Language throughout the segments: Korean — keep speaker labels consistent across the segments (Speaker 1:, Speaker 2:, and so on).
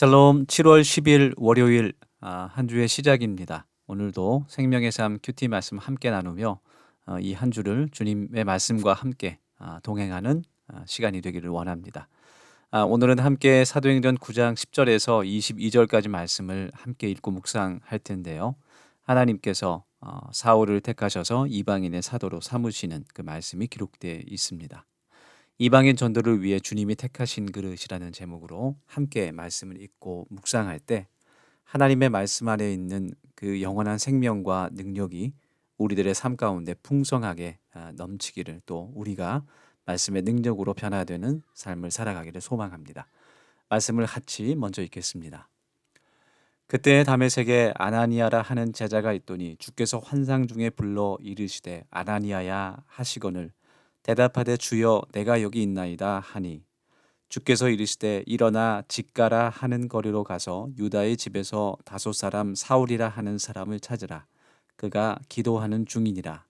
Speaker 1: 샬롬 7월 10일 월요일 아, 한 주의 시작입니다. 오늘도 생명의 삶 큐티 말씀 함께 나누며 어, 이한 주를 주님의 말씀과 함께 아, 동행하는 아, 시간이 되기를 원합니다. 아, 오늘은 함께 사도행전 9장 10절에서 22절까지 말씀을 함께 읽고 묵상할 텐데요. 하나님께서 어, 사울을 택하셔서 이방인의 사도로 삼으시는 그 말씀이 기록되어 있습니다. 이방인 전도를 위해 주님이 택하신 그릇이라는 제목으로 함께 말씀을 읽고 묵상할 때 하나님의 말씀 안에 있는 그 영원한 생명과 능력이 우리들의 삶 가운데 풍성하게 아, 넘치기를 또 우리가 말씀의 능력으로 변화되는 삶을 살아가기를 소망합니다. 말씀을 같이 먼저 읽겠습니다. 그때 다메섹에 아나니아라 하는 제자가 있더니 주께서 환상 중에 불러 이르시되 아나니아야 하시거늘 대답하되 주여 내가 여기 있나이다 하니. 주께서 이르시되 일어나 직가라 하는 거리로 가서 유다의 집에서 다섯 사람 사울이라 하는 사람을 찾으라. 그가 기도하는 중이니라.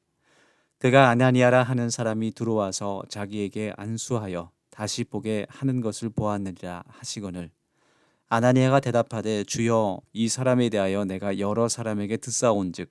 Speaker 1: 그가 아나니아라 하는 사람이 들어와서 자기에게 안수하여 다시 보게 하는 것을 보았느니라 하시거늘. 아나니아가 대답하되 주여 이 사람에 대하여 내가 여러 사람에게 듣사온즉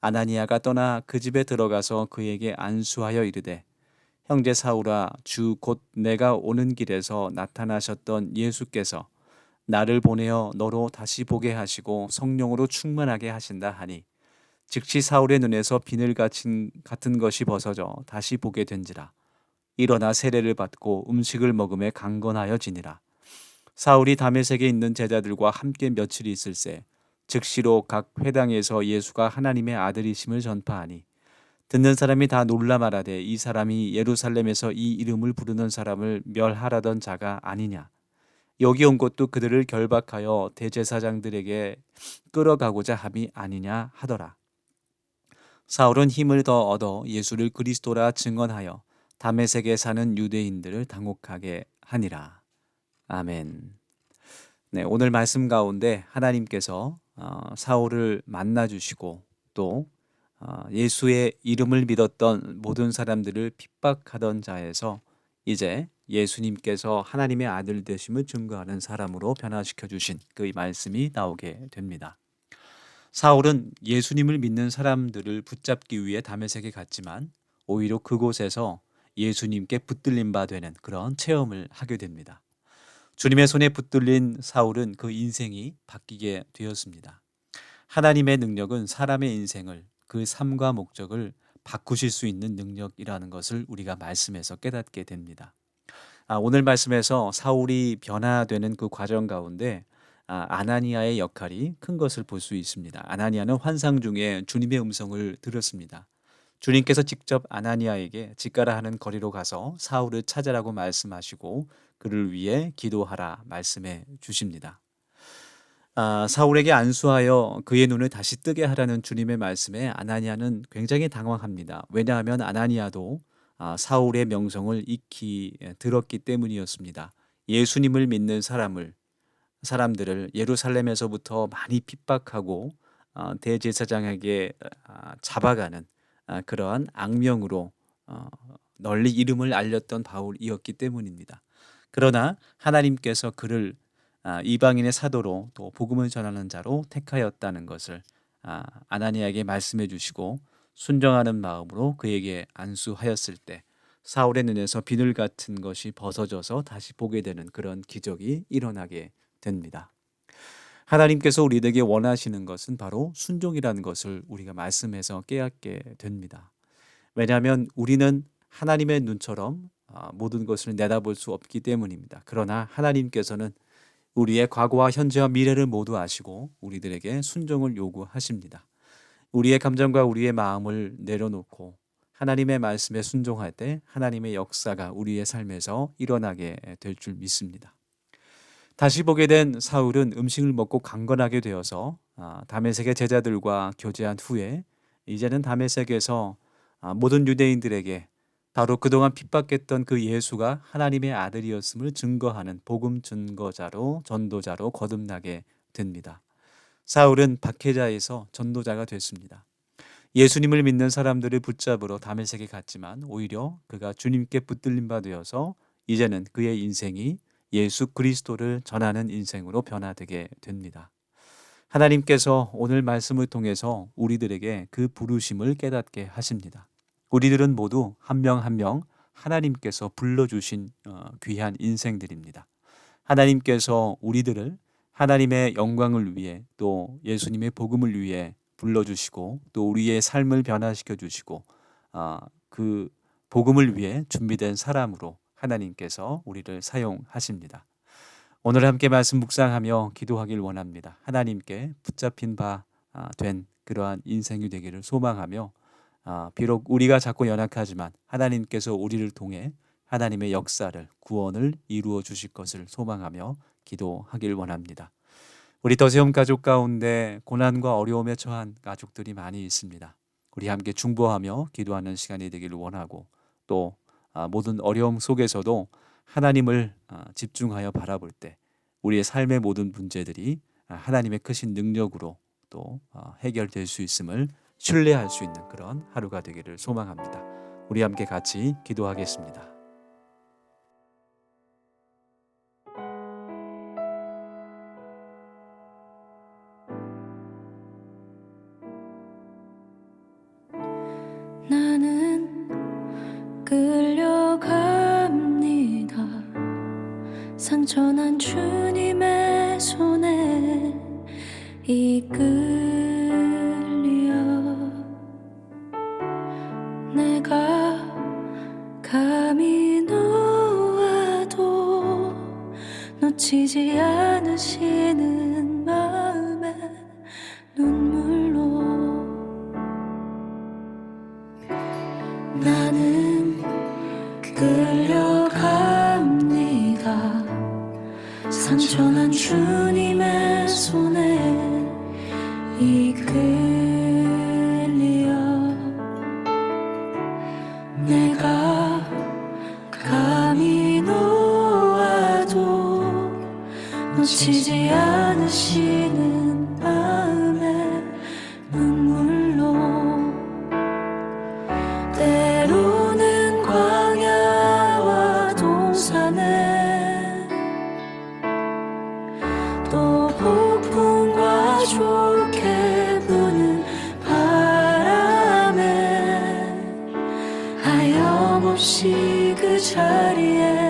Speaker 1: 아나니아가 떠나 그 집에 들어가서 그에게 안수하여 이르되 형제 사울아 주 곧 내가 오는 길에서 나타나셨던 예수께서 나를 보내어 너로 다시 보게 하시고 성령으로 충만하게 하신다 하니 즉시 사울의 눈에서 비늘 같은, 같은 것이 벗어져 다시 보게 된지라. 일어나 세례를 받고 음식을 먹음에 강건하여 지니라. 사울이 다메섹에 있는 제자들과 함께 며칠 있을새 즉시로 각 회당에서 예수가 하나님의 아들이심을 전파하니 듣는 사람이 다 놀라 말하되 이 사람이 예루살렘에서 이 이름을 부르는 사람을 멸하라던 자가 아니냐. 여기 온 것도 그들을 결박하여 대제사장들에게 끌어가고자 함이 아니냐 하더라. 사울은 힘을 더 얻어 예수를 그리스도라 증언하여 다메섹에 사는 유대인들을 당혹하게 하니라. 아멘. 네, 오늘 말씀 가운데 하나님께서 어, 사울을 만나 주시고 또 어, 예수의 이름을 믿었던 모든 사람들을 핍박하던 자에서 이제 예수님께서 하나님의 아들 되심을 증거하는 사람으로 변화시켜 주신 그 말씀이 나오게 됩니다. 사울은 예수님을 믿는 사람들을 붙잡기 위해 다메섹에 갔지만 오히려 그곳에서 예수님께 붙들림 바 되는 그런 체험을 하게 됩니다. 주님의 손에 붙들린 사울은 그 인생이 바뀌게 되었습니다. 하나님의 능력은 사람의 인생을 그 삶과 목적을 바꾸실 수 있는 능력이라는 것을 우리가 말씀에서 깨닫게 됩니다. 아, 오늘 말씀에서 사울이 변화되는 그 과정 가운데 아, 아나니아의 역할이 큰 것을 볼 수 있습니다. 아나니아는 환상 중에 주님의 음성을 들었습니다. 주님께서 직접 아나니아에게 직가라 하는 거리로 가서 사울을 찾으라고 말씀하시고 그를 위해 기도하라 말씀해 주십니다. 아, 사울에게 안수하여 그의 눈을 다시 뜨게 하라는 주님의 말씀에 아나니아는 굉장히 당황합니다. 왜냐하면 아나니아도 아, 사울의 명성을 익히 들었기 때문이었습니다. 예수님을 믿는 사람을 사람들을 예루살렘에서부터 많이 핍박하고 어, 대제사장에게 아, 잡아가는 아, 그러한 악명으로 어, 널리 이름을 알렸던 바울이었기 때문입니다. 그러나 하나님께서 그를 아, 이방인의 사도로 또 복음을 전하는 자로 택하였다는 것을 아, 아나니아에게 말씀해 주시고 순정하는 마음으로 그에게 안수하였을 때 사울의 눈에서 비늘 같은 것이 벗어져서 다시 보게 되는 그런 기적이 일어나게 됩니다. 하나님께서 우리에게 원하시는 것은 바로 순종이라는 것을 우리가 말씀해서 깨닫게 됩니다. 왜냐하면 우리는 하나님의 눈처럼 아, 모든 것을 내다볼 수 없기 때문입니다. 그러나 하나님께서는 우리의 과거와 현재와 미래를 모두 아시고 우리들에게 순종을 요구하십니다. 우리의 감정과 우리의 마음을 내려놓고 하나님의 말씀에 순종할 때 하나님의 역사가 우리의 삶에서 일어나게 될 줄 믿습니다. 다시 보게 된 사울은 음식을 먹고 강건하게 되어서 아, 다메섹의 제자들과 교제한 후에 이제는 다메섹에서 아, 모든 유대인들에게 바로 그동안 핍박했던 그 예수가 하나님의 아들이었음을 증거하는 복음 증거자로 전도자로 거듭나게 됩니다. 사울은 박해자에서 전도자가 됐습니다. 예수님을 믿는 사람들을 붙잡으러 다메섹에 갔지만 오히려 그가 주님께 붙들림 바 되어서 이제는 그의 인생이 예수 그리스도를 전하는 인생으로 변화되게 됩니다. 하나님께서 오늘 말씀을 통해서 우리들에게 그 부르심을 깨닫게 하십니다. 우리들은 모두 한 명 한 명 하나님께서 불러주신 어, 귀한 인생들입니다. 하나님께서 우리들을 하나님의 영광을 위해 또 예수님의 복음을 위해 불러주시고 또 우리의 삶을 변화시켜 주시고 아, 그 복음을 위해 준비된 사람으로 하나님께서 우리를 사용하십니다. 오늘 함께 말씀 묵상하며 기도하길 원합니다. 하나님께 붙잡힌 바 된 그러한 인생이 되기를 소망하며 아, 비록 우리가 작고 연약하지만 하나님께서 우리를 통해 하나님의 역사를 구원을 이루어 주실 것을 소망하며 기도하길 원합니다. 우리 더세움 가족 가운데 고난과 어려움에 처한 가족들이 많이 있습니다. 우리 함께 중보하며 기도하는 시간이 되기를 원하고 또 아, 모든 어려움 속에서도 하나님을 아, 집중하여 바라볼 때 우리의 삶의 모든 문제들이 아, 하나님의 크신 능력으로 또 어, 해결될 수 있음을 신뢰할 수 있는 그런 하루가 되기를 소망합니다. 우리 함께 같이 기도하겠습니다.
Speaker 2: 상처난 주님의 손에 이끌 나는 끌려갑니다. 상처난 주님의 손에 이끌려 내가 감히 놓아도 놓치지 않으시는 마음에 없이 그 자리에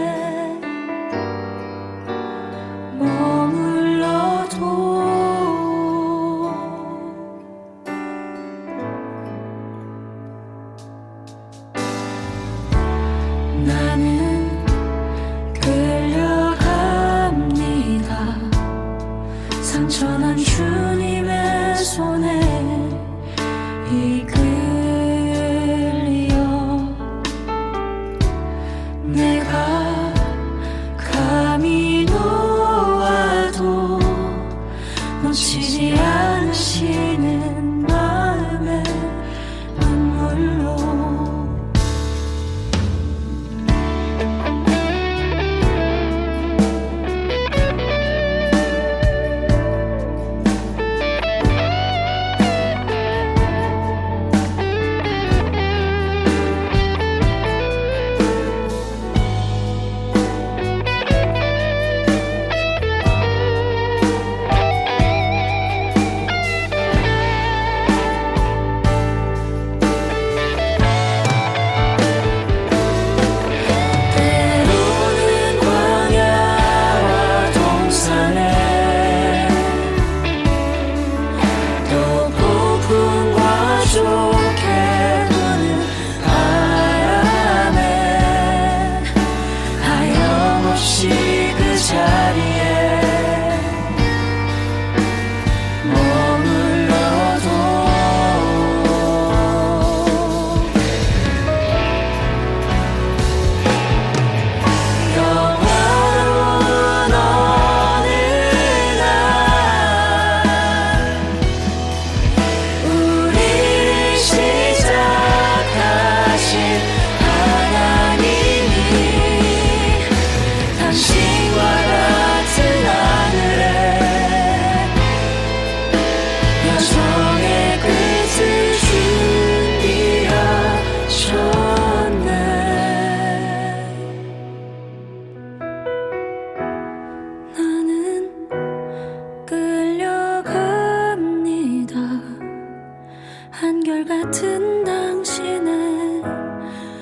Speaker 2: 같은 당신의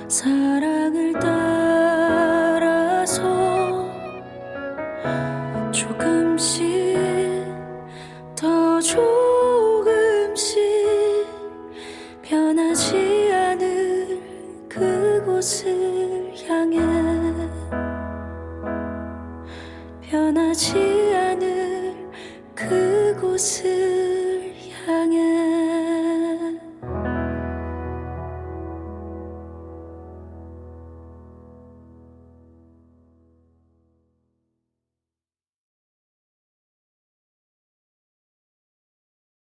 Speaker 2: 사랑을 따라서 조금씩 더 조금씩 변하지 않을 그곳을 향해 변하지 않을 그곳을